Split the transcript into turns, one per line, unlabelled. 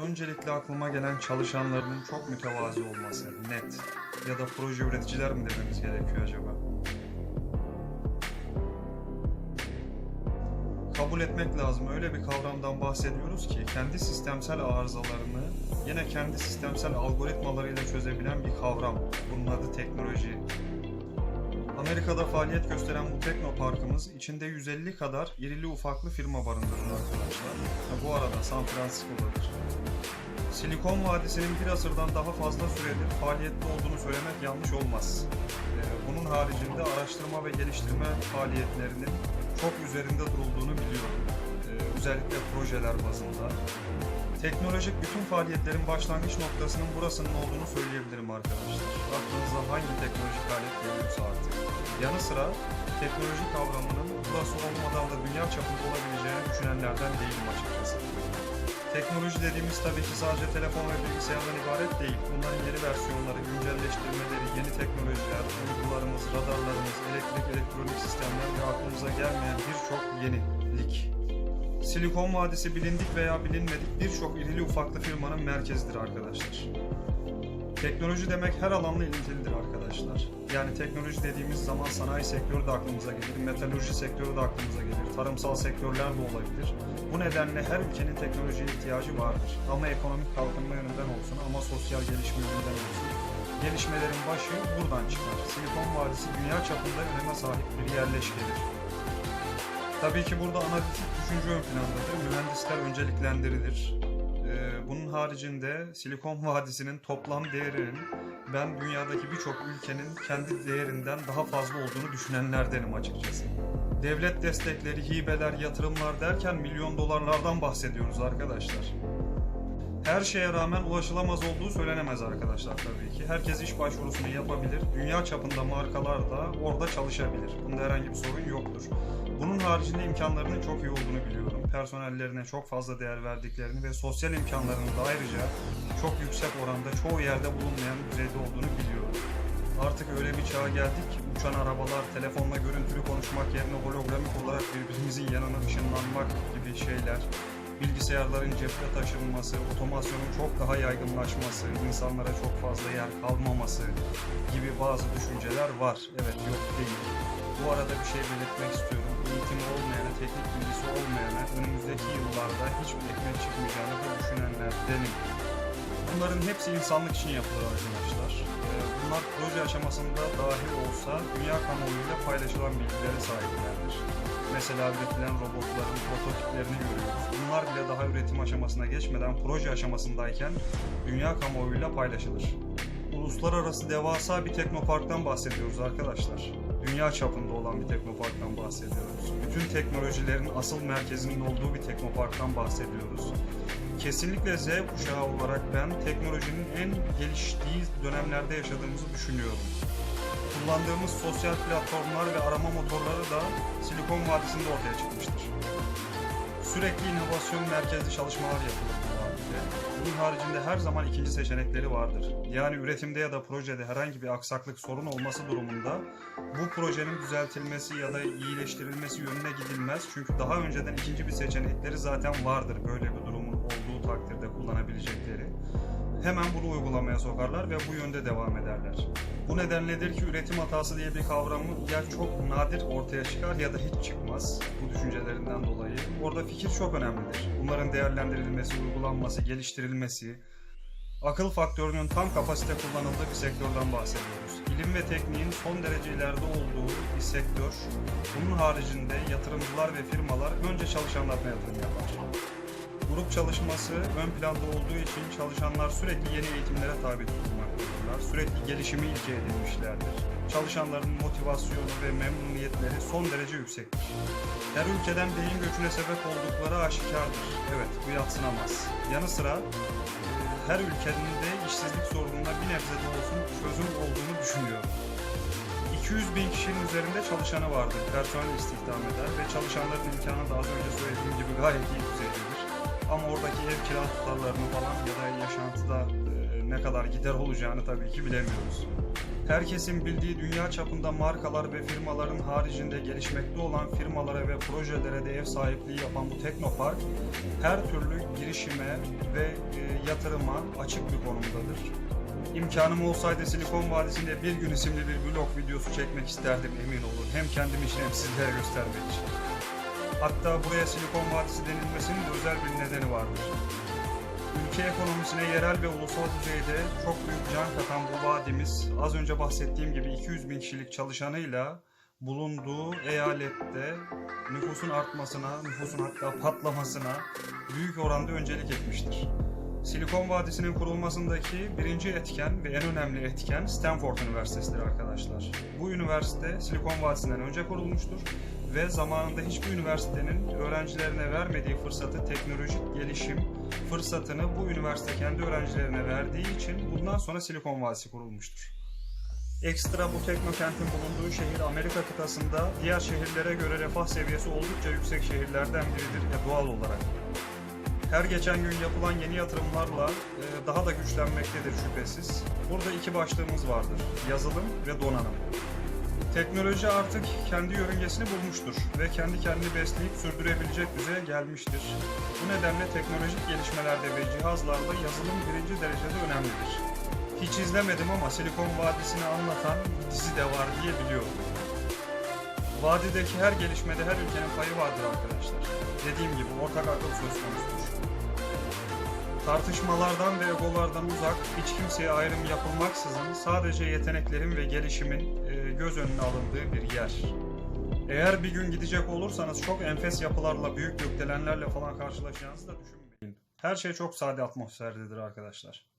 Öncelikle aklıma gelen çalışanlarının çok mütevazi olması, net. Ya da proje üreticiler mi dememiz gerekiyor acaba? Kabul etmek lazım. Öyle bir kavramdan bahsediyoruz ki kendi sistemsel arızalarını yine kendi sistemsel algoritmalarıyla çözebilen bir kavram. Bunun adı teknoloji. Amerika'da faaliyet gösteren bu teknoparkımız içinde 150 kadar irili ufaklı firma barındırır arkadaşlar. Bu arada San Francisco'dadır. Silikon Vadisi'nin bir asırdan daha fazla süredir faaliyette olduğunu söylemek yanlış olmaz. Ee, Bunun haricinde araştırma ve geliştirme faaliyetlerinin çok üzerinde durulduğunu biliyorum. Ee, Özellikle projeler bazında. Teknolojik bütün faaliyetlerin başlangıç noktasının burasının olduğunu söyleyebilirim arkadaşlar. Aklınıza hangi teknolojik alet geliyorsa artık. Yanı sıra teknoloji kavramının burası olmadan da dünya çapında olabileceğini düşünenlerden değilim açıkçası. Teknoloji dediğimiz tabii ki sadece telefon ve bilgisayardan ibaret değil. Bunların yeni versiyonları, güncelleştirmeleri, yeni teknolojiler, uydularımız, radarlarımız, elektrik, elektronik sistemler ve aklımıza gelmeyen birçok yenilik. Silikon Vadisi bilindik veya bilinmedik birçok irili ufaklı firmanın merkezidir arkadaşlar. Teknoloji demek her alanla ilintilidir arkadaşlar. Yani teknoloji dediğimiz zaman sanayi sektörü de aklımıza gelir, metalurji sektörü de aklımıza gelir, tarımsal sektörler de olabilir. Bu nedenle her ülkenin teknolojiye ihtiyacı vardır. Ama ekonomik kalkınma yönünden olsun ama sosyal gelişme yönünden olsun. Gelişmelerin başı buradan çıkar. Silikon Vadisi dünya çapında öneme sahip bir yerleşkedir. Tabii ki burada analitik düşünce ön plandadır. Mühendisler önceliklendirilir. Ee, bunun haricinde Silikon Vadisi'nin toplam değerinin ben dünyadaki birçok ülkenin kendi değerinden daha fazla olduğunu düşünenlerdenim açıkçası. Devlet destekleri, hibeler, yatırımlar derken milyon dolarlardan bahsediyoruz arkadaşlar. Her şeye rağmen ulaşılamaz olduğu söylenemez arkadaşlar tabii ki. Herkes iş başvurusunu yapabilir. Dünya çapında markalar da orada çalışabilir. Bunda herhangi bir sorun yoktur. Bunun haricinde imkanlarının çok iyi olduğunu biliyorum. Personellerine çok fazla değer verdiklerini ve sosyal imkanlarının da ayrıca çok yüksek oranda çoğu yerde bulunmayan düzeyde olduğunu biliyorum. Artık öyle bir çağa geldik ki uçan arabalar, telefonla görüntülü konuşmak yerine hologramik olarak birbirimizin yanına ışınlanmak gibi şeyler, bilgisayarların cepte taşınması, otomasyonun çok daha yaygınlaşması, insanlara çok fazla yer kalmaması gibi bazı düşünceler var. Evet yok değil. Bu arada bir şey belirtmek istiyorum. Eğitimi olmayana, teknik bilgisi olmayana önümüzdeki yıllarda hiçbir ekmek çıkmayacağını da düşünenlerdenim. Bunların hepsi insanlık için yapılır arkadaşlar. Ee, Bunlar proje aşamasında dahi olsa dünya kamuoyuyla paylaşılan bilgilere sahiplerdir. Mesela üretilen robotların prototiplerini görüyoruz. Bunlar bile daha üretim aşamasına geçmeden proje aşamasındayken dünya kamuoyuyla paylaşılır. Uluslararası devasa bir teknoparktan bahsediyoruz arkadaşlar. Dünya çapında olan bir teknoparktan bahsediyoruz. Bütün teknolojilerin asıl merkezinin olduğu bir teknoparktan bahsediyoruz. Kesinlikle Z kuşağı olarak ben teknolojinin en geliştiği dönemlerde yaşadığımızı düşünüyorum. Kullandığımız sosyal platformlar ve arama motorları da Silikon Vadisi'nde ortaya çıkmıştır. Sürekli inovasyon merkezli çalışmalar yapılır bu vadide. Bunun haricinde her zaman ikinci seçenekleri vardır. Yani üretimde ya da projede herhangi bir aksaklık sorun olması durumunda bu projenin düzeltilmesi ya da iyileştirilmesi yönüne gidilmez. Çünkü daha önceden ikinci bir seçenekleri zaten vardır böyle bir durumun olduğu takdirde kullanabilecekleri. Hemen bunu uygulamaya sokarlar ve bu yönde devam ederler. Bu nedenledir ki üretim hatası diye bir kavramı ya çok nadir ortaya çıkar ya da hiç çıkmaz bu düşüncelerinden dolayı. Orada fikir çok önemlidir. Bunların değerlendirilmesi, uygulanması, geliştirilmesi, akıl faktörünün tam kapasite kullanıldığı bir sektörden bahsediyoruz. İlim ve tekniğin son derece ileride olduğu bir sektör. Bunun haricinde yatırımcılar ve firmalar önce çalışanlarına yatırım yapar. Grup çalışması ön planda olduğu için çalışanlar sürekli yeni eğitimlere tabi tutulmaktadırlar. Sürekli gelişimi ilke edilmişlerdir. Çalışanların motivasyonu ve memnuniyetleri son derece yüksektir. Her ülkeden beyin göçüne sebep oldukları aşikardır. Evet, bu yatsınamaz. Yanı sıra e, her ülkenin de işsizlik sorununa bir nebze de olsun çözüm olduğunu düşünüyorum. 200 bin kişinin üzerinde çalışanı vardır. Personel istihdam eder ve çalışanların imkanı da az önce söylediğim gibi gayet iyi düzeydedir. Ama oradaki ev kira tutarlarını falan ya da yaşantıda e, ne kadar gider olacağını tabii ki bilemiyoruz. Herkesin bildiği dünya çapında markalar ve firmaların haricinde gelişmekte olan firmalara ve projelere de ev sahipliği yapan bu teknopark her türlü girişime ve e, yatırıma açık bir konumdadır. İmkanım olsaydı Silikon Vadisi'nde bir gün isimli bir vlog videosu çekmek isterdim emin olun. Hem kendim için hem sizlere göstermek için. Hatta buraya Silikon Vadisi denilmesinin de özel bir nedeni vardır. Ülke ekonomisine yerel ve ulusal düzeyde çok büyük can katan bu vadimiz az önce bahsettiğim gibi 200 bin kişilik çalışanıyla bulunduğu eyalette nüfusun artmasına, nüfusun hatta patlamasına büyük oranda öncelik etmiştir. Silikon Vadisi'nin kurulmasındaki birinci etken ve en önemli etken Stanford Üniversitesi'dir arkadaşlar. Bu üniversite Silikon Vadisi'nden önce kurulmuştur ve zamanında hiçbir üniversitenin öğrencilerine vermediği fırsatı teknolojik gelişim fırsatını bu üniversite kendi öğrencilerine verdiği için bundan sonra Silikon Vadisi kurulmuştur. Ekstra bu teknokentin bulunduğu şehir Amerika kıtasında diğer şehirlere göre refah seviyesi oldukça yüksek şehirlerden biridir ve doğal olarak. Her geçen gün yapılan yeni yatırımlarla e, daha da güçlenmektedir şüphesiz. Burada iki başlığımız vardır. Yazılım ve donanım. Teknoloji artık kendi yörüngesini bulmuştur ve kendi kendini besleyip sürdürebilecek düzeye gelmiştir. Bu nedenle teknolojik gelişmelerde ve cihazlarda yazılım birinci derecede önemlidir. Hiç izlemedim ama Silikon Vadisi'ni anlatan bir dizi de var diye biliyorum. Vadideki her gelişmede her ülkenin payı vardır arkadaşlar. Dediğim gibi ortak akıl söz konusudur. Tartışmalardan ve egolardan uzak, hiç kimseye ayrım yapılmaksızın sadece yeteneklerin ve gelişimin e, göz önüne alındığı bir yer. Eğer bir gün gidecek olursanız çok enfes yapılarla, büyük gökdelenlerle falan karşılaşacağınızı da düşünmeyin. Her şey çok sade atmosferdedir arkadaşlar.